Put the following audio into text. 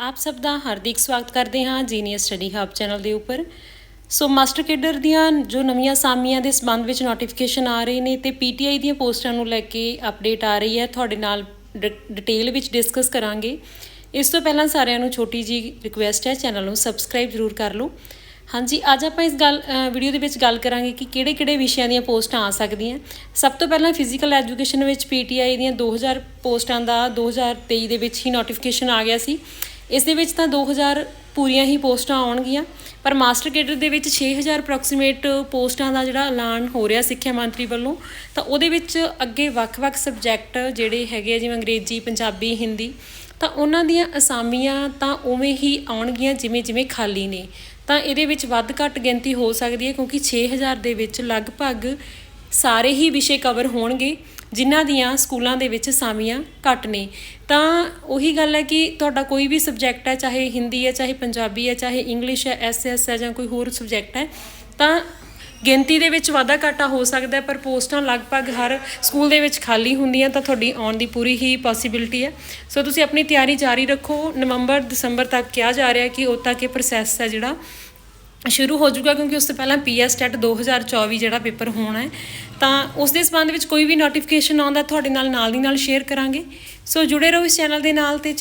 ਆਪ ਸਭ ਦਾ ਹਾਰਦਿਕ ਸਵਾਗਤ ਕਰਦੇ ਹਾਂ ਜੀਨੀਅਸ ਸਟੱਡੀ ਹਬ ਚੈਨਲ ਦੇ ਉੱਪਰ। ਸੋ ਮਾਸਟਰ ਕੇਡਰ ਦੀਆਂ ਜੋ ਨਵੀਆਂ ਸਾਮੀਆਂ ਦੇ ਸੰਬੰਧ ਵਿੱਚ ਨੋਟੀਫਿਕੇਸ਼ਨ ਆ ਰਹੇ ਨੇ ਤੇ ਪੀਟੀਆਈ ਦੀਆਂ ਪੋਸਟਾਂ ਨੂੰ ਲੈ ਕੇ ਅਪਡੇਟ ਆ ਰਹੀ ਹੈ। ਤੁਹਾਡੇ ਨਾਲ ਡ- ਡਿਟੇਲ ਵਿੱਚ ਡਿਸਕਸ ਕਰਾਂਗੇ। ਇਸ ਤੋਂ ਪਹਿਲਾਂ ਸਾਰਿਆਂ ਨੂੰ ਛੋਟੀ ਜੀ ਰਿਕੁਐਸਟ ਹੈ, ਚੈਨਲ ਨੂੰ ਸਬਸਕ੍ਰਾਈਬ ਜ਼ਰੂਰ ਕਰ ਲਓ। ਹਾਂਜੀ, ਅੱਜ ਆਪਾਂ ਇਸ ਗੱਲ ਵੀਡੀਓ ਦੇ ਵਿੱਚ ਗੱਲ ਕਰਾਂਗੇ ਕਿ ਕਿਹੜੇ-ਕਿਹੜੇ ਵਿਸ਼ਿਆਂ ਦੀਆਂ ਪੋਸਟਾਂ ਆ ਸਕਦੀਆਂ। ਸਭ ਤੋਂ ਪਹਿਲਾਂ ਫਿਜ਼ੀਕਲ ਐਜੂਕੇਸ਼ਨ ਵਿੱਚ ਪੀਟੀਆਈ ਦੀਆਂ 2000 ਪੋਸਟਾਂ ਦਾ 2023 ਦੇ ਵਿੱਚ ਹੀ ਨੋਟੀਫਿਕੇਸ਼ਨ ਆ ਗਿਆ ਸੀ। ਇਸ ਦੇ ਵਿੱਚ ਤਾਂ 2000 ਪੂਰੀਆਂ ਹੀ ਪੋਸਟਾਂ ਆਉਣਗੀਆਂ, ਪਰ ਮਾਸਟਰ ਕੇਡਰ ਦੇ ਵਿੱਚ 6000 ਅਪਰੋਕਸੀਮੇਟ ਪੋਸਟਾਂ ਦਾ ਜਿਹੜਾ ਐਲਾਨ ਹੋ ਰਿਹਾ ਸਿੱਖਿਆ ਮੰਤਰੀ ਵੱਲੋਂ, ਤਾਂ ਉਹਦੇ ਵਿੱਚ ਅੱਗੇ ਵੱਖ-ਵੱਖ ਸਬਜੈਕਟ ਜਿਹੜੇ ਹੈਗੇ ਆ, ਜਿਵੇਂ ਅੰਗਰੇਜ਼ੀ, ਪੰਜਾਬੀ, ਹਿੰਦੀ, ਤਾਂ ਉਹਨਾਂ ਦੀਆਂ ਅਸਾਮੀਆਂ ਤਾਂ ਉਵੇਂ ਹੀ ਆਉਣਗੀਆਂ ਜਿਵੇਂ ਜਿਵੇਂ ਖਾਲੀ ਨੇ। ਤਾਂ ਇਹਦੇ ਵਿੱਚ ਵੱਧ ਘੱਟ ਗਿਣਤੀ ਹੋ ਸਕਦੀ ਹੈ ਕਿਉਂਕਿ 6000 ਦੇ ਵਿੱਚ ਲਗਭਗ ਸਾਰੇ ਹੀ ਵਿਸ਼ੇ ਕਵਰ ਹੋਣਗੇ। ਜਿਨ੍ਹਾਂ ਦੀਆਂ ਸਕੂਲਾਂ ਦੇ ਵਿੱਚ ਅਸਾਮੀਆਂ ਘੱਟ ਨੇ। ਤਾਂ ਉਹੀ ਗੱਲ ਹੈ ਕਿ ਤੁਹਾਡਾ ਕੋਈ ਵੀ ਸਬਜੈਕਟ ਹੈ, ਚਾਹੇ ਹਿੰਦੀ ਹੈ, ਚਾਹੇ ਪੰਜਾਬੀ ਹੈ, ਚਾਹੇ ਇੰਗਲਿਸ਼ ਹੈ ਐਸਐਸ ਹੈ ਜਾਂ ਕੋਈ ਹੋਰ ਸਬਜੈਕਟ ਹੈ, ਤਾਂ ਗਿਣਤੀ ਦੇ ਵਿੱਚ ਵਾਧਾ ਘਾਟਾ ਹੋ ਸਕਦਾ ਪਰ ਪੋਸਟਾਂ ਲਗਭਗ ਹਰ ਸਕੂਲ ਦੇ ਵਿੱਚ ਖਾਲੀ ਹੁੰਦੀਆਂ, ਤਾਂ ਤੁਹਾਡੀ ਆਉਣ ਦੀ ਪੂਰੀ ਹੀ ਪੋਸੀਬਿਲਿਟੀ ਹੈ। ਸੋ ਤੁਸੀਂ ਆਪਣੀ ਤਿਆਰੀ ਜਾਰੀ ਰੱਖੋ। ਨਵੰਬਰ, ਦਸੰਬਰ ਤੱਕ ਕਿਹਾ ਜਾ ਰਿਹਾ ਕਿ ਉਦੋਂ ਤੱਕ ਇਹ ਪ੍ਰੋਸੈਸ ਹੈ ਜਿਹੜਾ ਸ਼ੁਰੂ ਹੋ ਜਾਊਗਾ ਕਿਉਂਕਿ ਉਸ ਤੋਂ ਪਹਿਲਾਂ ਪੀਐਸ ਟੈਟ 2024 ਜਿਹੜਾ ਪੇਪਰ ਹੋਣਾ ਹੈ, ਤਾਂ ਉਸ ਦੇ ਸੰਬੰਧ ਵਿੱਚ ਕੋਈ ਵੀ ਨੋਟੀਫਿਕੇਸ਼ਨ ਆਉਂਦਾ, ਤੁਹਾਡੇ ਨਾਲ ਨਾਲ ਦੀ ਨਾਲ ਸ਼ੇਅਰ ਕਰਾਂਗੇ। ਸੋ ਜੁੜੇ ਰਹੋ ਇਸ ਚੈਨਲ ਦੇ ਨਾਲ ਤੇ ਚੈ-